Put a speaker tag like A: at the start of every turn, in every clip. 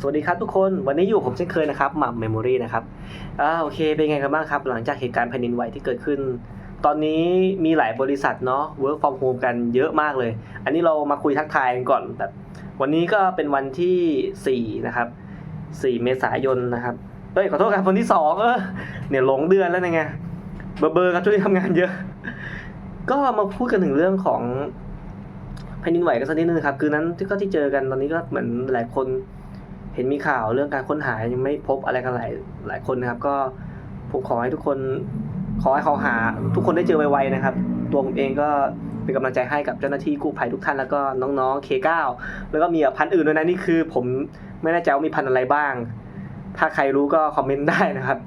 A: สวัสดีครับทุกคนวันนี้อยู่ผมเช่นเคยนะครับหม่ำเมมโมรีนะครับอ่าโอเคเป็นไงกันบ้างครับ หลังจากเหตุการณ์แผ่นดินไหวที่เกิดขึ้น ตอนนี้มีหลายบริษัทเนาะ work from home กันเยอะมากเลย อันนี้เรามาคุยทักทายกันก่อนแบบวันนี้ก็เป็นวันที่4นะครับ4เมษายนนะครับเอ้ยขอโทษครับวันที่2เออเนี่ยหลงเดือนแล้วไงเบอร์เบอร์ครับช่วงนี้ทำงานเยอะ ก็มาพูดกันถึงเรื่องของแผ่นดินไหวกันสักนิดนึงครับ คือนั้นที่ก็ที่เจอกันตอนนี้ก็เหมือนหลายคน ห็นมีข่าวเรื่องการค้นหายังไม่พบอะไรกันหลายหลายคนนะครับ ก็ผมขอให้ทุกคน ขอให้เขาหา ทุกคนได้เจอไวๆนะครับ ตัวผมเองก็เป็นกำลังใจให้กับเจ้าหน้าที่กู้ภัยทุกท่านแล้วก็น้องๆ K9 แล้วก็มีพันอื่นด้วยนะนี่คือ ผมไม่แน่ใจว่ามีพันอะไรบ้าง ถ้าใครรู้ก็คอมเมนต์ได้นะครับ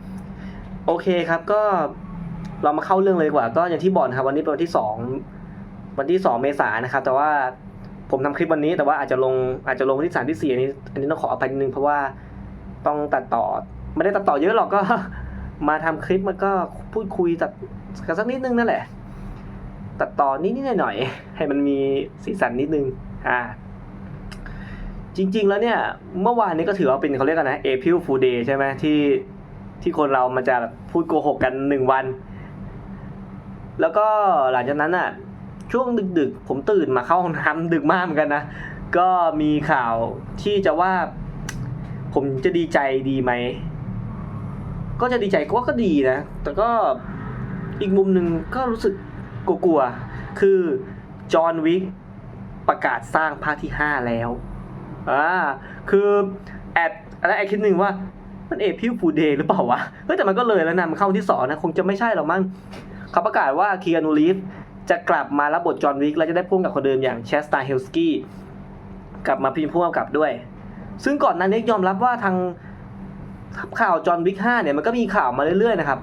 A: โอเคครับก็เรามาเข้าเรื่องเลยดีกว่า ก็อย่างที่บอกนะครับ วันนี้เป็นวันที่สองวันที่สองเมษายนนะครับ แต่ว่า ผมทำคลิปวันนี้แต่ว่าอาจจะลงอาจจะลงที่สามที่สี่อันนี้ อันนี้ต้องขออภัยนิดนึงเพราะว่าต้องตัดต่อไม่ได้ตัดต่อเยอะหรอกก็ มาทำคลิปมันก็พูดคุยตัดกันสักนิดนึงนั่นแหละ ตัดต่อนิดๆหน่อยๆให้มันมีสีสันนิดนึงอ่าจริง ๆ แล้วเนี่ย เมื่อวานนี้ก็ถือว่าเป็นเขาเรียกกันนะ April Fool Day ใช่ไหมที่ที่คนเรามันจะพูดโกหกกันหนึ่งวัน แล้วก็หลังจากนั้นอะ ช่วงดึกๆ ผมตื่นมาเข้าห้องน้ำดึกมากเหมือนกันนะ ก็มีข่าวที่จะว่า ผมจะดีใจดีไหม ก็จะดีใจก็ก็ดีนะ แต่ก็อีกมุมหนึ่งก็รู้สึกกลัวๆ คือจอห์นวิกประกาศสร้างภาคที่ 5 แล้ว อ่า คือแอบอะไรแอบคิดหนึ่งว่า มันเอพิวฟูเดย์หรือเปล่าวะ เฮ้ยแต่มันก็เลยแล้วนะมันเข้าวันที่สองนะ คงจะไม่ใช่หรอกมั้งเขาประกาศว่าเคีอานูรีฟ จะกลับมารับบทจอห์นวิกและจะได้พ่วงกับคนเดิมอย่างเชสตาเฮลสกี้กลับมาพิมพ์พ่วงกับด้วย ซึ่งก่อนหน้านี้ยอมรับว่าทางข่าวจอห์นวิก5เนี่ยมันก็มีข่าวมาเรื่อยๆนะครับ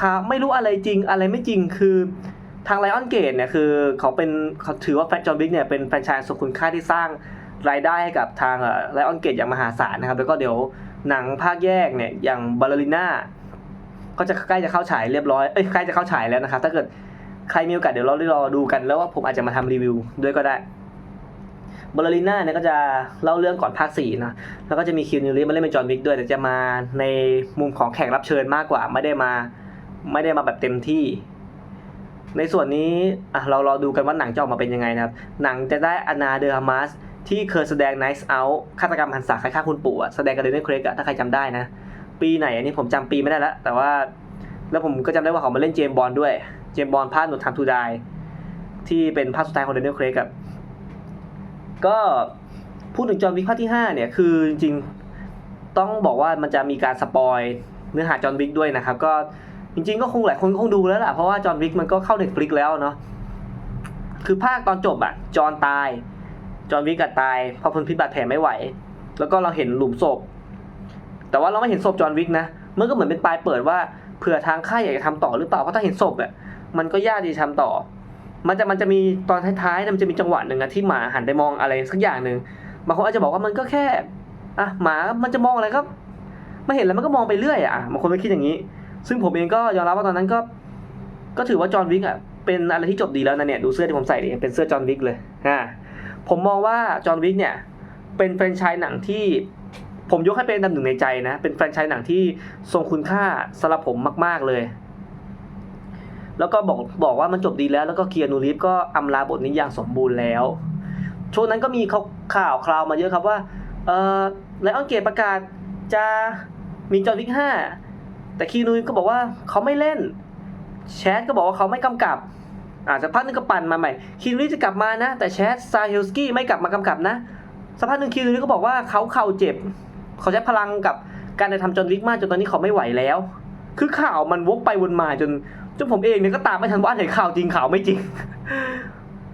A: ข่าวไม่รู้อะไรจริงอะไรไม่จริงคือทางไลออนเกตเนี่ยคือเขาเป็นเขาถือว่าแฟนจอห์นวิกเนี่ยเป็นแฟรนไชส์สมคุณค่าที่สร้างรายได้ให้กับทางไลออนเกตอย่างมหาศาลนะครับ แล้วก็เดี๋ยวหนังภาคแยกเนี่ยอย่างบาล e ริน่าก็จะใกล้จะเข้าฉายเรียบร้อยเอ้ยใกล้จะเข้าฉายแล้วนะครับ ถ้าเกิด ใครมีโอกาสเดี๋ยวเราได้รอดูกัน แล้วว่าผมอาจจะมาทำรีวิวด้วยก็ได้บาล e ริน่าเนี่ยก็จะเล่าเรื่องก่อนภาคสี่นะ แล้วก็จะมีคิวนิวรีมาเล่นเป็นจอห์นวิกด้วย แต่จะมาในมุมของแขกรับเชิญมากกว่า ไม่ได้มา ไม่ได้มาแบบเต็มที่ ในส่วนนี้อะเรารอดูกันว่าหนังจะออกมาเป็นยังไงนะครับ หนังจะได้อนาเดอร์ฮามาสที่เคยแสดง Nice Out ฆาตกรรมหันศาใครฆ่าคุณปู่แสดงกับเดนนี่เครกอะถ้าใครจำได้นะ ปีไหนอันนี้ผมจำปีไม่ได้แล้วแต่ว่า แล้วผมก็จำได้ว่าเขามาเล่นเจมบอลด้วย เจมบอลภาคหนุนทำทูไดที่เป็นภาคสุดท้ายของเดนนี่เครกอะก็พูดถึงจอห์นวิกภาคที่ 5 เนี่ย คือจริงๆ ต้องบอกว่ามันจะมีการสปอยเนื้อหาจอห์นวิกด้วยนะครับ ก็จริงๆ ก็คงหลายคนคงดูแล้วล่ะ เพราะว่าจอห์นวิกมันก็เข้าเน็ตฟลิกแล้วเนาะคือภาคตอนจบอะจอห์นตาย จอห์นวิกก็ตายเพราะทนพิษบาดแผลไม่ไหว แล้วก็เราเห็นหลุมศพ แต่ว่าเราไม่เห็นศพจอห์นวิกนะมันก็เหมือนเป็นปลายเปิดว่าเผื่อทางค่ายอยากจะทำต่อหรือเปล่าเพราะถ้าเห็นศพอะ มันก็ยากที่จะทำต่อ มันจะมันจะมีตอนท้ายๆมันจะมีจังหวะหนึ่งอะที่หมาหันไปมองอะไรสักอย่างหนึ่งบางคนอาจจะบอกว่ามันก็แค่อะหมามันจะมองอะไรก็ไม่เห็นแล้วมันก็มองไปเรื่อยอะบางคนไม่คิดอย่างนี้ ซึ่งผมเองก็ยอมรับว่าตอนนั้นก็ ก็ถือว่าจอห์นวิกอะเป็นอะไรที่จบดีแล้วนะเนี่ยดูเสื้อที่ผมใส่ดิเป็นเสื้อจอห์นวิกเลยอ่าผมมองว่าจอห์นวิกเนี่ย เป็นแฟรนไชส์หนังที่ผมยกให้เป็นอันดับหนึ่งในใจนะ เป็นแฟรนไชส์หนังที่ทรงคุณค่าสำหรับผมมาก ๆ เลย แล้วก็บอกบอกว่ามันจบดีแล้วแล้วก็เคียนูรีฟก็อำลาบทนี้อย่างสมบูรณ์แล้ว ช่วงนั้นก็มีขาข่าวคราวมาเยอะครับว่าเออไลออนเกตประกาศจะมีจอห์นวิกห้าแต่คีนูรีฟก็บอกว่าเขาไม่เล่น แชทก็บอกว่าเขาไม่กำกับอ่าสักพักนึงก็ปั่นมาใหม่คีนูรีฟจะกลับมานะ แต่แชทซาเฮลสกี้ไม่กลับมากำกับนะสักพักหนึ่งคีนูรีฟก็บอกว่าเขาเข่าเจ็บ เขาใช้พลังกับการจะทำจอห์นวิกมากจนตอนนี้เขาไม่ไหวแล้ว คือข่าวมันวกไปวนมาจน จนผมเองเนี่ยก็ตามไม่ทันว่าอันไหนข่าวจริงข่าวไม่จริง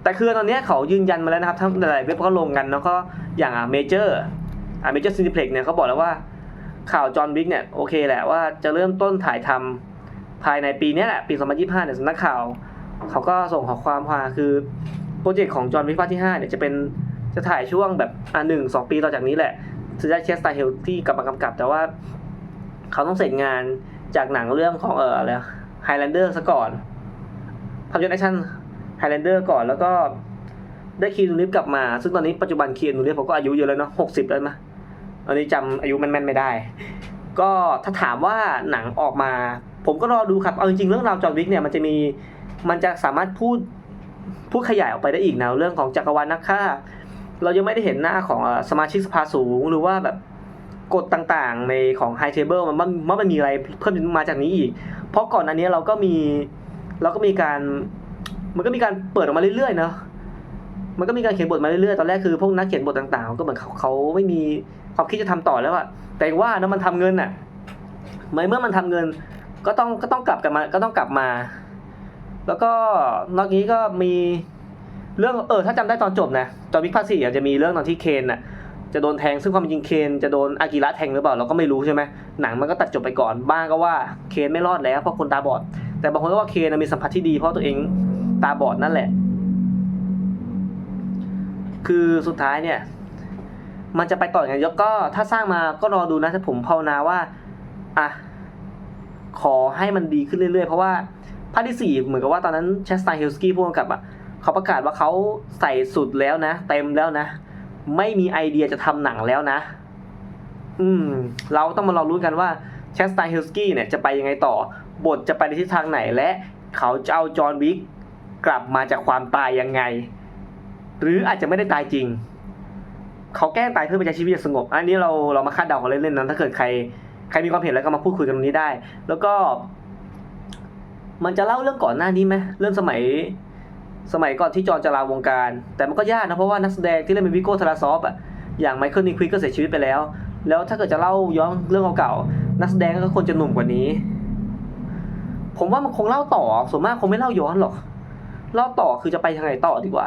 A: แต่คือตอนนี้เขายืนยันมาแล้วนะครับ ทั้งหลายเว็บก็ลงกันแล้วก็อย่างอะเมเจอร์อะเมเจอร์ซินิเพล็กเนี่ยเขาบอกแล้วว่าข่าวจอห์นวิกเนี่ยโอเคแหละว่าจะเริ่มต้นถ่ายทำภายในปีนี้แหละ ปี2025เนี่ยสำนักข่าว เขาก็ส่งข้อความมาคือโปรเจกต์ของจอห์นวิกภาคที่5เนี่ยจะเป็นจะถ่ายช่วงแบบอะหนึ่งสองปีต่อจากนี้แหละจะได้เชสตาเฮลที่กลับมากำกับ แต่ว่า เขาต้องเสร็จงานจากหนังเรื่องของเอออะไร ไฮแลนเดอร์ซะก่อนภาพยนตร์แอคชั่นไฮแลนเดอร์ก่อนแล้วก็ได้คีนูริฟกลับมา ซึ่งตอนนี้ปัจจุบันคีนูริฟเขาก็อายุเยอะแล้วเนาะหกสิบแล้วมั้ยอันนี้จำอายุแม่นๆไม่ได้ ก็ถ้าถามว่าหนังออกมา ผมก็รอดูครับ เอาจริงๆ เรื่องราวจอห์นวิกเนี่ยมันจะมีมันจะสามารถพูดพูดขยายออกไปได้อีกนะเรื่องของจักรวาลนักฆ่า เรายังไม่ได้เห็นหน้าของสมาชิกสภาสูงหรือว่าแบบกฎต่างๆ ในของไฮเทเบิลมันมันมันมันมีอะไรเพิ่มมาจากนี้อีก เพราะก่อนอันนี้เราก็มีเราก็มีการ มันก็มีการเปิดออกมาเรื่อยๆเนาะมันก็มีการเขียนบทมาเรื่อยๆตอนแรกคือพวกนักเขียนบทต่างๆ ก็เหมือนเขาเขาไม่มีความคิดจะทำต่อแล้วอะแต่ว่านะมันทำเงินอะเมื่อมันทำเงิน ก็ต้องก็ต้องกลับกันมาก็ต้องกลับมา แล้วก็นอกนี้ก็มีเรื่องเออถ้าจำได้ตอนจบนะตอนวิกภาคสี่อาจจะมีเรื่องตอนที่เคนน่ะ จะโดนแทงซึ่งความจริงเคนจะโดนอากิระแทงหรือเปล่าเราก็ไม่รู้ใช่ไหมหนังมันก็ตัดจบไปก่อนบ้างก็ว่าเคนไม่รอดแล้วเพราะคนตาบอด แต่บางคนก็ว่าเคนมีสัมผัสที่ดีเพราะตัวเองตาบอดนั่นแหละ คือสุดท้ายเนี่ย มันจะไปต่อยังไงก็ถ้าสร้างมาก็รอดูนะถ้าผมภาวนาว่าอะขอให้มันดีขึ้นเรื่อยๆ เพราะว่าภาคที่สี่เหมือนกับว่าตอนนั้นเชสตาเฮลสกี้พูดกับอะเขาประกาศว่าเขาใส่สุดแล้วนะ เต็มแล้วนะ ไม่มีไอเดียจะทำหนังแล้วนะ อืม เราต้องมารอรู้นกันว่าเชสตาเฮลสกี้เนี่ยจะไปยังไงต่อ บทจะไปในทิศทางไหนและเขาจะเอาจอห์นวิกกลับมาจากความตายยังไง หรืออาจจะไม่ได้ตายจริง เขาแกล้งตายเพื่อไปใช้ชีวิตอย่างสงบ อันนี้เราเรามาคาดเดากันเล่นๆนะถ้าเกิดใครใครมีความเห็นแล้วก็มาพูดคุยกันตรงนี้ได้ แล้วก็ มันจะเล่าเรื่องก่อนหน้านี้ไหมเรื่องสมัย สมัยก่อนที่จอห์นจะลาวงการ แต่มันก็ยากนะเพราะว่านักแสดงที่เล่นเป็นวิโก้ทาราซอฟอะอย่างไมเคิลนิควิกก็เสียชีวิตไปแล้ว แล้วถ้าเกิดจะเล่าย้อนเรื่องเก่าๆนักแสดงก็ควรจะหนุ่มกว่านี้ ผมว่ามันคงเล่าต่อส่วนมากคงไม่เล่าย้อนหรอก เล่าต่อคือจะไปทางไหนต่อดีกว่า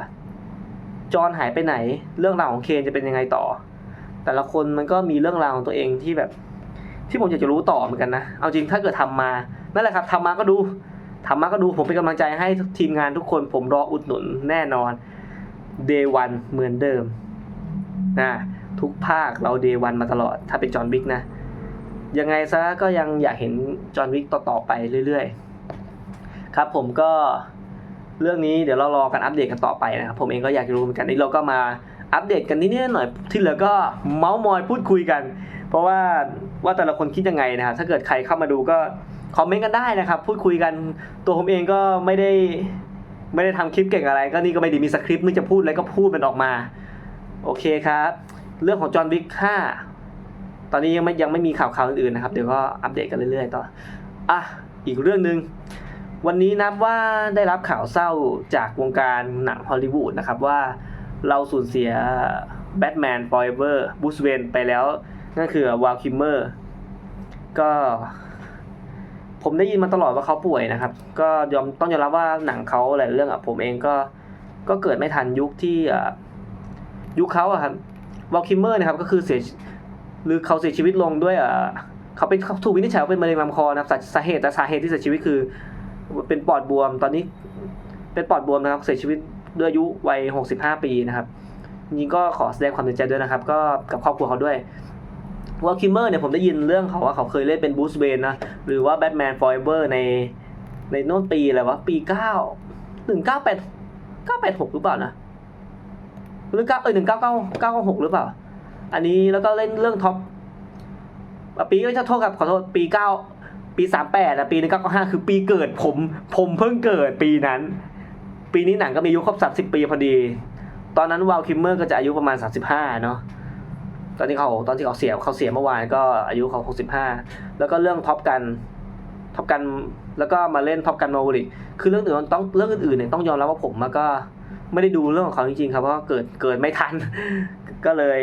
A: จอห์นหายไปไหน เรื่องราวของเคนจะเป็นยังไงต่อ แต่ละคนมันก็มีเรื่องราวของตัวเองที่แบบ ที่ผมอยากจะรู้ต่อเหมือนกันนะเอาจริงถ้าเกิดทำมานั่นแหละครับทำมาก็ดู ทำมาก็ดูผมเป็นกำลังใจให้ทีมงานทุกคนผมรออุดหนุนแน่นอน day one เหมือนเดิมนะทุกภาคเรา day one มาตลอด ถ้าเป็นจอห์นวิกนะ ยังไงซะก็ยังอยากเห็นจอห์นวิกต่อ ๆ ไปเรื่อย ๆ ครับผมก็เรื่องนี้เดี๋ยวเรารอกันอัปเดตกันต่อไปนะครับผมเองก็อยากรู้เหมือนกันนี่เราก็มาอัปเดตกันนิดๆหน่อยที่เหลือก็เมาส์มอยพูดคุยกัน เพราะว่าว่าแต่ละคนคิดยังไงนะครับถ้าเกิดใครเข้ามาดูก็ คอมเมนต์กันได้นะครับ พูดคุยกันตัวผมเองก็ไม่ได้ไม่ได้ทำคลิปเก่งอะไร ก็นี่ก็ไม่ได้มีสคริปต์นึกจะพูดอะไรก็พูดมันออกมา โอเคครับ เรื่องของจอห์นวิก5ตอนนี้ยังไม่ยังไม่มีข่าวข่าวอื่นๆนะครับ เดี๋ยวก็อัปเดตกันเรื่อยๆต่ออะอีกเรื่องหนึ่งวันนี้นับว่าได้รับข่าวเศร้าจากวงการหนังฮอลลีวูดนะครับว่าเราสูญเสียแบทแมนฟอยเวอร์บูสเวนไปแล้วนั่นคือวาลคิมเมอร์ก็ ผมได้ยินมาตลอดว่าเขาป่วยนะครับ ก็ยอมต้องยอมรับว่าหนังเขาหลายเรื่องอะผมเองก็ก็เกิดไม่ทันยุคที่อะยุคเขาอะครับวาลคิมเมอร์นะครับก็คือเสียหรือเขาเสียชีวิตลงด้วยอะเขาเป็นเขาถูกวินิจฉัยว่าเป็นมะเร็งลำคอนะครับสาเหตุแต่สาเหตุที่เสียชีวิตคือ เป็นปอดบวม ตอนนี้เป็นปอดบวมนะครับเสียชีวิตด้วยอายุวัย 65 ปีนะครับจริงก็ขอแสดงความเสียใจด้วยนะครับ ก็กับครอบครัวเขาด้วย วอลคิมเมอร์เนี่ยผมได้ยินเรื่องเขาว่าเขาเคยเล่นเป็นบูสเบนนะหรือว่าแบทแมนฟอยเบอร์ในในโน่นปีอะไรวะ ปีเก้าหนึ่งเก้าแปดเก้าแปดหกหรือเปล่านะหรือเก้าเออหนึ่งเก้าเก้าเก้าหกหรือเปล่า อันนี้แล้วก็เล่นเรื่องท็อปอะปีก็จะโทษครับขอโทษปีเก้าปีสามแปดอะปีหนึ่งเก้าเก้าห้าคือปีเกิดผม ผมเพิ่งเกิดปีนั้น ปีนี้หนังก็มีอายุครบสามสิบปีพอดี ตอนนั้นวาลคิมเมอร์ก็จะอายุประมาณสามสิบห้าเนาะ ตอนที่เขาตอนที่เขาเสียเขาเสียเมื่อวานก็อายุเขาหกสิบห้าแล้วก็เรื่องท็อปกันท็อปกันแล้วก็มาเล่นท็อปกันมาวูริคือเรื่องอื่นต้องเรื่องอื่นๆเนี่ยต้องยอมรับว่าผมมันก็ไม่ได้ดูเรื่องของเขาจริงๆครับเพราะเกิดเกิดไม่ทัน ก็เลย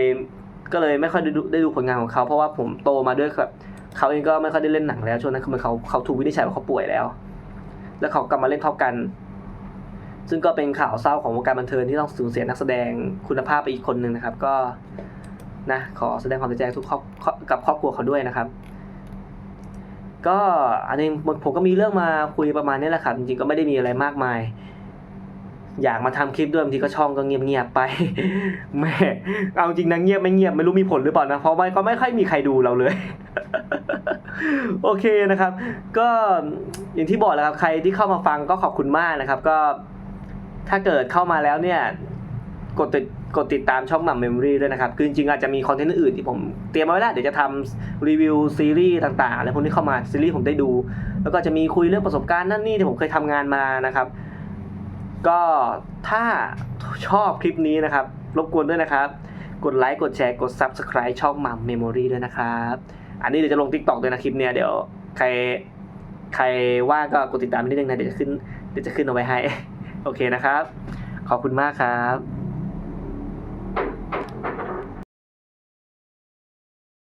A: ก็เลยไม่ค่อยได้ดูได้ดูผลงานของเขาเพราะว่าผมโตมาด้วยครับเขาเองก็ไม่ค่อยได้เล่นหนังแล้วช่วงนั้นคือมันเขาเขาถูกวินิจฉัยว่าเขาป่วยแล้ว แล้วเขากลับมาเล่นท็อปกัน ซึ่งก็เป็นข่าวเศร้าของวงการบันเทิงที่ต้องสูญเสียนักแสดงคุณภาพไปอีกคนหนึ่งนะครับ ก็ นะขอแสดงความเสียใจทุกครอบกับครอบครัวเขาด้วยนะครับ ก็อันนี้ผมก็มีเรื่องมาคุยประมาณนี้แหละครับจริงๆก็ไม่ได้มีอะไรมากมาย อยากมาทำคลิปด้วยบางทีก็ช่องก็เงียบๆไปแม่เอาจริงนะเงียบไม่เงียบไม่รู้มีผลหรือเปล่านะเพราะว่าก็ไม่ค่อยมีใครดูเราเลยโอเคนะครับ ก็อย่างที่บอกแล้วครับใครที่เข้ามาฟังก็ขอบคุณมากนะครับ ก็ถ้าเกิดเข้ามาแล้วเนี่ย กดติด กดติดตามช่องหม่ำเมมโมรี่ด้วยนะครับ คือจริงๆอาจจะมีคอนเทนต์อื่นที่ผมเตรียมมาไว้แล้ว เดี๋ยวจะทำรีวิวซีรีส์ต่างๆแล้วพวกนี้เข้ามาซีรีส์ผมได้ดู แล้วก็จะมีคุยเรื่องประสบการณ์นั่นนี่ที่ผมเคยทำงานมานะครับ ก็ถ้าชอบคลิปนี้นะครับ รบกวนด้วยนะครับ กดไลค์กดแชร์กด Subscribe ช่องมัมเมมโมรีด้วยนะครับ อันนี้เดี๋ยวจะลง TikTok ด้วยนะคลิปเนี้ยเดี๋ยวใครใครว่าก็กดติดตามนิดนึงนะเดี๋ยวจะขึ้นเดี๋ยวจะขึ้นเอาไว้ให้ โอเคนะครับ ขอบคุณมากครับ